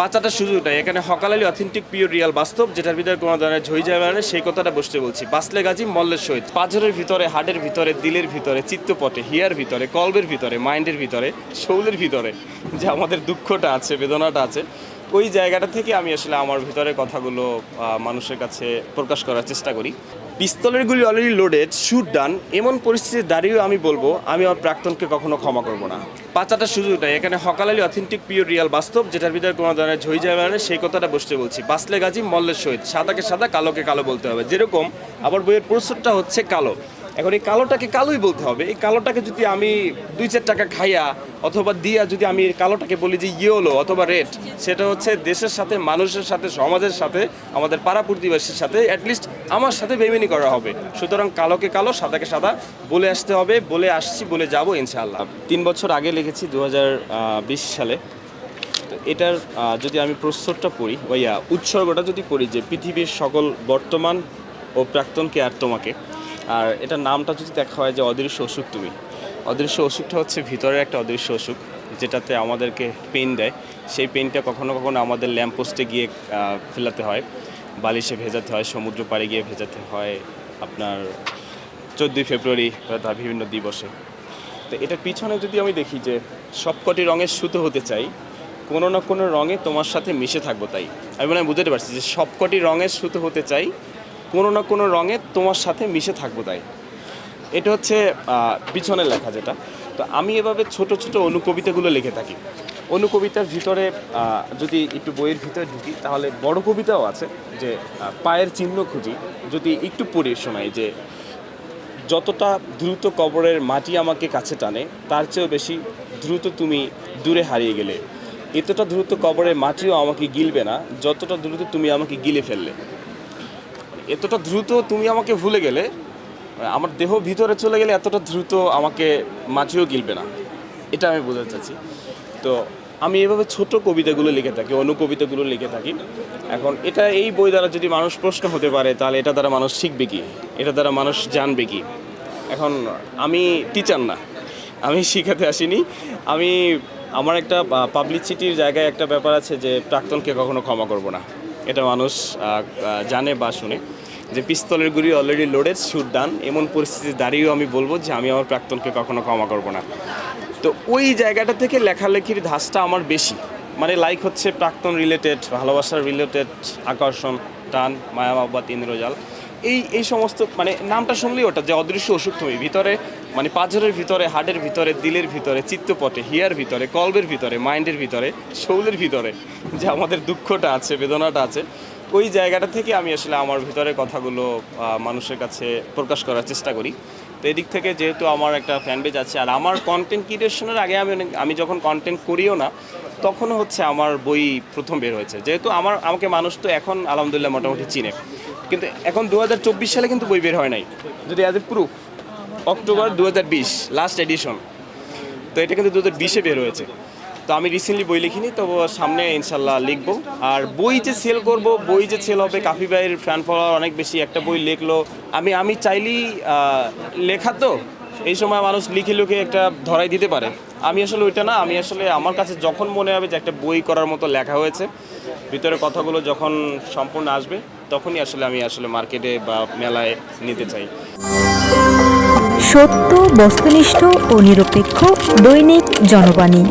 পাঁচাটা সুযোগ নাই। এখানে হকালালি অথেন্টিক পিওর রিয়াল বাস্তব, যেটার ভিতরে কোনো ধরনের ঝই যায় মানে সেই কথাটা বসতে বলছি। বাসলে গাজী, মল্লের সহিত। পাঁচরের ভিতরে, হার্টের ভিতরে, দিলের ভিতরে, চিত্তপটে, হিয়ার ভিতরে, কলবের ভিতরে, মাইন্ডের ভিতরে, শৌলের ভিতরে যে আমাদের দুঃখটা আছে, বেদনাটা আছে, ওই জায়গাটা থেকে আমি আসলে আমার ভিতরে কথাগুলো মানুষের কাছে প্রকাশ করার চেষ্টা করি। পিস্তলের গুলি অলরেডি লোডেড শুট ডান এমন পরিস্থিতি দাঁড়িয়েও আমি বলব, আমি আমার প্রাক্তনকে কখনো ক্ষমা করব না। পাঁচাটা সুযোগ নাই এখানে হকালালি অথেন্টিক পিওর রিয়াল বাস্তব, যেটার ভিতরে কোনো ধরনের ঝই যায় মানে সেই কথাটা বসতে বলছি। বাসলে গাজী, মল্লের সহিত। সাদাকে সাদা, কালোকে কালো বলতে হবে। যেরকম, আবার বইয়ের প্রস্তুতটা হচ্ছে কালো। এখন এই কালোটাকে কালোই বলতে হবে। এই কালোটাকে যদি আমি দুই চার টাকা খাইয়া অথবা দিয়া যদি আমি কালোটাকে বলি যে ইয়েলো অথবা রেড, সেটা হচ্ছে দেশের সাথে, মানুষের সাথে, সমাজের সাথে, আমাদের পাড়া প্রতিবেশীর সাথে অ্যাটলিস্ট আমার সাথে বেমেনি করা হবে। সুতরাং কালোকে কালো, সাদাকে সাদা, বলে আসতে হবে, বলে আসছি, বলে যাব ইনশাআল্লাহ। তিন বছর আগে লিখেছি দু হাজার বিশ সালে। এটার যদি আমি প্রস্তুতটা পড়ি ওইয়া উৎসর্গটা যদি পড়ি যে পৃথিবীর সকল বর্তমান ও প্রাক্তনকে আর তোমাকে আর এটার নামটা যদি দেখা হয় যে অদৃশ্য অসুখ তুমি, অদৃশ্য অসুখটা হচ্ছে ভিতরের একটা অদৃশ্য অসুখ, যেটাতে আমাদেরকে পেন দেয়। সেই পেনটা কখনো কখনো আমাদের ল্যাম্পপোস্টে গিয়ে ফেলাতে হয়, বালিশে ভেজাতে হয়, সমুদ্র পাড়ে গিয়ে ভেজাতে হয় আপনার চোদ্দোই ফেব্রুয়ারি বা বিভিন্ন দিবসে। তো এটার পিছনে যদি আমি দেখি যে সবকটি রঙের সুতো হতে চাই, কোনো না কোনো রঙে তোমার সাথে মিশে থাকব তাই। আমি মনে হয় বুঝতে পারছি যে সবকটি রঙের সুতো হতে চাই কোনো না কোনো রঙে তোমার সাথে মিশে থাকব তাই। এটা হচ্ছে পিছনে লেখা যেটা। তো আমি এভাবে ছোট ছোট অনুকবিতাগুলো লিখে থাকি। অনুকবিতার ভিতরে যদি একটু বইয়ের ভিতরে ঢুকি, তাহলে বড় কবিতাও আছে যে পায়ের চিহ্ন খুঁজি। যদি একটু পড়ে শোনাই যে, যতটা দ্রুত কবরের মাটি আমাকে কাছে টানে, তার চেয়েও বেশি দ্রুত তুমি দূরে হারিয়ে গেলে। এতটা দ্রুত কবরের মাটিও আমাকে গিলবে না, যতটা দ্রুত তুমি আমাকে গিলে ফেললে। এতটা দ্রুত তুমি আমাকে ভুলে গেলে, আমার দেহ ভিতরে চলে গেলে এতটা দ্রুত আমাকে মাটিও গিলবে না। এটা আমি বোঝাতে চাচ্ছি। তো আমি এভাবে ছোট কবিতাগুলো লিখে থাকি, অনুকবিতাগুলো লিখে থাকি। এখন এটা এই বই দ্বারা যদি মানুষ প্রশ্ন হতে পারে, তাহলে এটা দ্বারা মানুষ শিখবে কি? এটা দ্বারা মানুষ জানবে কি? এখন আমি টিচার না, আমি শিখাতে আসিনি। আমি, আমার একটা পাবলিসিটির জায়গায় একটা ব্যাপার আছে যে, প্রাক্তনকে কখনো ক্ষমা করব না। এটা মানুষ জানে বা শুনে। যে পিস্তলের গুলি অলরেডি লোডেড শুট ডান এমন পরিস্থিতি দাঁড়িয়েও আমি বলব যে আমি আমার প্রাক্তনকে কখনো ক্ষমা করব না। তো ওই জায়গাটা থেকে লেখালেখির ধাঁচটা আমার বেশি। মানে লাইক হচ্ছে প্রাক্তন রিলেটেড ভালোবাসার রিলেটেড আকর্ষণ, টান, মায়া মহব্বত, ইন্দ্রজাল। এই এই সমস্ত মানে নামটা শুনলেই ওটা যে অদৃশ্য অসুখ তুমি। ভিতরে মানে পাঁচরের ভিতরে, হার্টের ভিতরে, দিলের ভিতরে, চিত্তপটে হিয়ার ভিতরে কলবের ভিতরে মাইন্ডের ভিতরে শৌলের ভিতরে যে আমাদের দুঃখটা আছে, বেদনাটা আছে ওই জায়গাটা থেকে আমি আসলে আমার ভিতরে কথাগুলো মানুষের কাছে প্রকাশ করার চেষ্টা করি। তো এদিক থেকে যেহেতু আমার একটা ফ্যান পেজ আছে, আর আমার কন্টেন্ট ক্রিয়েশনের আগে আমি অনেক- আমি যখন কন্টেন্ট করিও না, তখনও হচ্ছে আমার বই প্রথম বের হয়েছে। যেহেতু আমার, আমাকে মানুষ তো এখন আলহামদুলিল্লাহ মোটামুটি চিনে। কিন্তু এখন দু হাজার চব্বিশ সালে কিন্তু বই বের হয় নাই। যদি অ্যাজ এ প্রুফ অক্টোবর দু হাজার বিশ লাস্ট এডিশন তো এটা কিন্তু দু হাজার বিশে বের হয়েছে। তো আমি রিসেন্টলি বই লিখিনি তো সামনে ইনশাল্লাহ লিখব। আর বই যে সেল করব, বই যে সেল হবে, কাফি ভাইয়ের ফ্যান ফলোয়ার অনেক বেশি একটা বই লিখলো। আমি আমি চাইলেই লেখা তো, এই সময় মানুষ লিখে লিখে একটা ধরাই দিতে পারে। আমি আসলে ওইটা না, আমি আসলে আমার কাছে যখন মনে হবে যে একটা বই করার মতো লেখা হয়েছে, ভিতরে কথাগুলো যখন সম্পূর্ণ আসবে, তখনই আসলে আমি আসলে মার্কেটে বা মেলায় নিতে চাই। সত্য, বস্তুনিষ্ঠ ও নিরপেক্ষ দৈনিক জনবাণী।